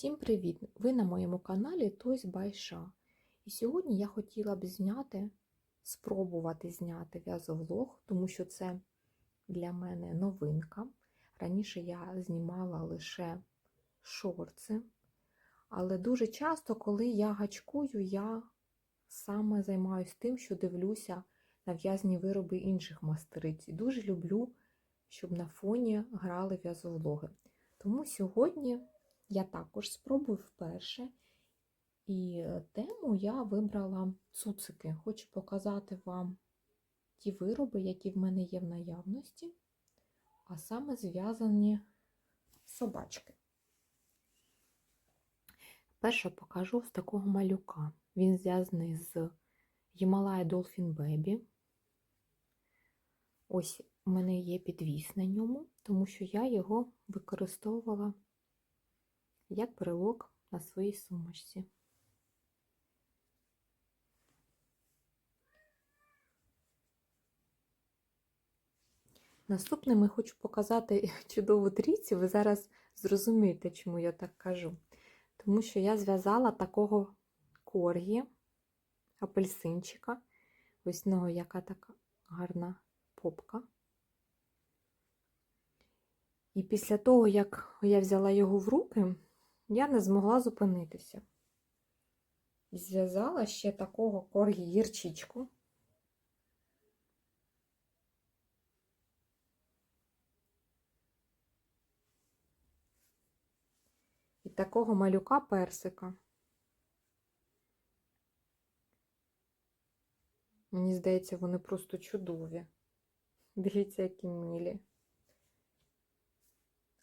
Всім привіт! Ви на моєму каналі by Sha. І сьогодні я хотіла б зняти, спробувати зняти в'язовлог, тому що це для мене новинка. Раніше я знімала лише шорти, але дуже часто, коли я гачкую, я саме займаюся тим, що дивлюся на в'язні вироби інших мастериць. І дуже люблю, щоб на фоні грали в'язовлоги. Тому сьогодні я також спробую вперше. І тему я вибрала цуцики. Хочу показати вам ті вироби, які в мене є в наявності, а саме зв'язані собачки. Перше покажу з такого малюка. Він зв'язаний з Himalaya Dolphin Baby. Ось у мене є підвіс на ньому, тому що я його використовувала як брелок на своїй сумочці. Наступним я хочу показати чудову трійцю. Ви зараз зрозумієте, чому я так кажу. Тому що я зв'язала такого коргі, апельсинчика. Ось нього яка така гарна попка. І після того, як я взяла його в руки, я не змогла зупинитися. Зв'язала ще такого коргі гірчичку. І такого малюка персика. Мені здається, вони просто чудові. Дивіться, які милі.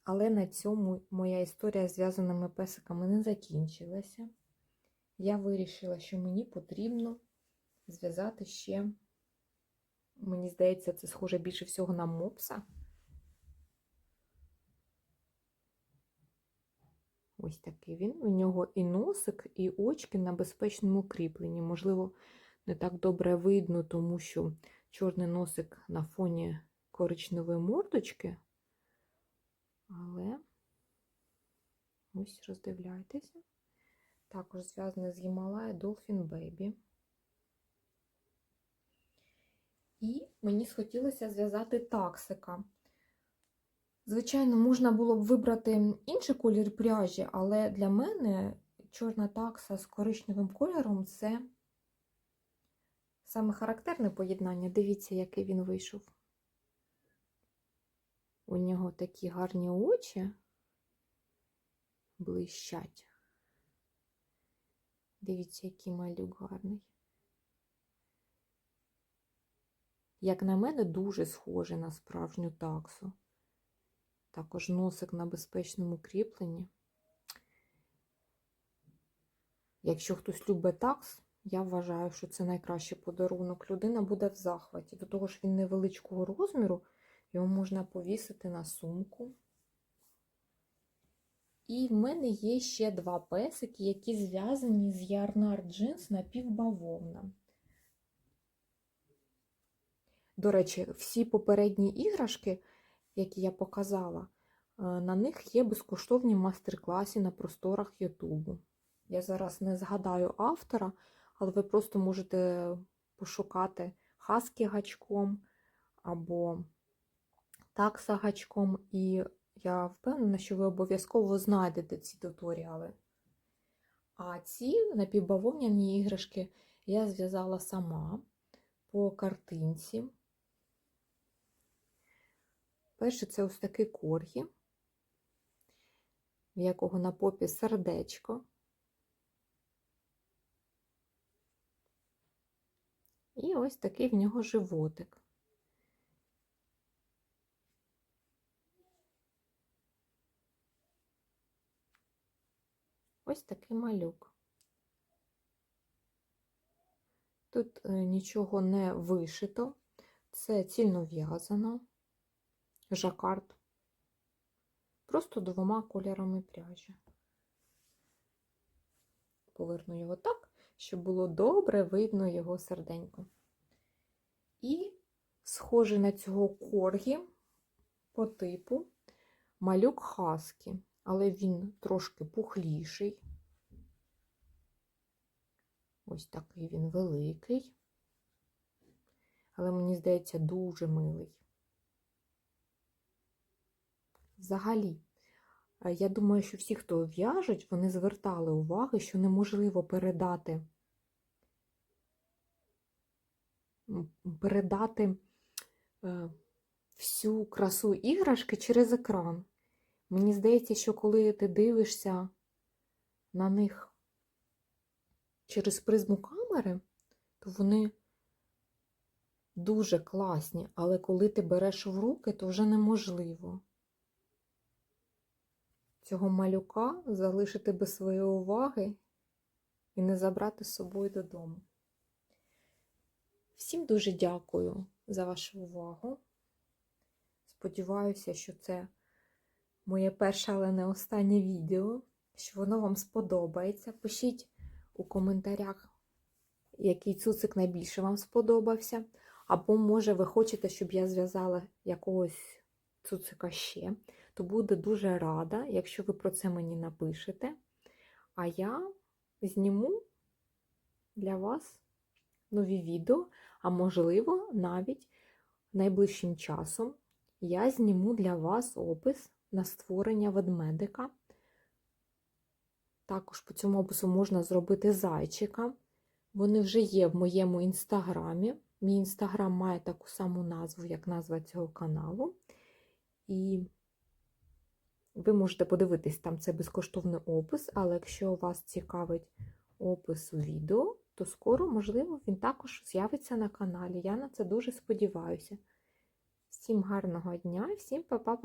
Але на цьому моя історія з зв'язаними песиками не закінчилася. Я вирішила, що мені потрібно зв'язати ще, мені здається, це схоже більше всього на мопса. Ось такий він. У нього і носик, і очки на безпечному кріпленні. Можливо, не так добре видно, тому що чорний носик на фоні коричневої мордочки. Але ось роздивляйтеся. Також зв'язане з Himalaya Dolphin Baby. І мені схотілося зв'язати таксика. Звичайно, можна було б вибрати інший колір пряжі, але для мене чорна такса з коричневим кольором це саме характерне поєднання. Дивіться, який він вийшов. У нього такі гарні очі блищать. Дивіться, який малюк гарний. Як на мене, дуже схоже на справжню таксу. Також носик на безпечному кріпленні. Якщо хтось любить такс, я вважаю, що це найкращий подарунок. Людина буде в захваті. До того ж, він невеличкого розміру. Його можна повісити на сумку. І в мене є ще два песики, які зв'язані з Ярнар джинс напівбавовна. До речі, всі попередні іграшки, які я показала, на них є безкоштовні мастер-класи на просторах Ютубу. Я зараз не згадаю автора, але ви просто можете пошукати хаски гачком або такса гачком, і я впевнена, що ви обов'язково знайдете ці туторіали. А ці напівбавовняні іграшки я зв'язала сама по картинці. Перше, це ось такий коргі, в якого на попі сердечко. І ось такий в нього животик. Ось такий малюк. Тут е, нічого не вишито, це цільно в'язано, жакард, просто двома кольорами пряжі. Поверну його так, щоб було добре видно його серденько. І схожий на цього коргі по типу малюк Хаскі. Але він трошки пухліший. Ось такий він великий. Але мені здається, дуже милий. Взагалі, е, я думаю, що всі, хто в'яжуть, вони звертали увагу, що неможливо передати передати е, всю красу іграшки через екран. Мені здається, що коли ти дивишся на них через призму камери, то вони дуже класні, але коли ти береш в руки, то вже неможливо цього малюка залишити без своєї уваги і не забрати з собою додому. Всім дуже дякую за вашу увагу. Сподіваюся, що це моє перше, але не останнє відео, що воно вам сподобається. Пишіть у коментарях, який цуцик найбільше вам сподобався. Або, може, ви хочете, щоб я зв'язала якогось цуцика ще, то буду дуже рада, якщо ви про це мені напишете. А я зніму для вас нові відео, а можливо, навіть найближчим часом я зніму для вас опис на створення ведмедика. Також по цьому опису можна зробити зайчика. Вони вже є в моєму інстаграмі. Мій інстаграм має таку саму назву, як назва цього каналу. І ви можете подивитись, там це безкоштовний опис, але якщо вас цікавить опис у відео, то скоро, можливо, він також з'явиться на каналі. Я на це дуже сподіваюся. Всім гарного дня всім па-па!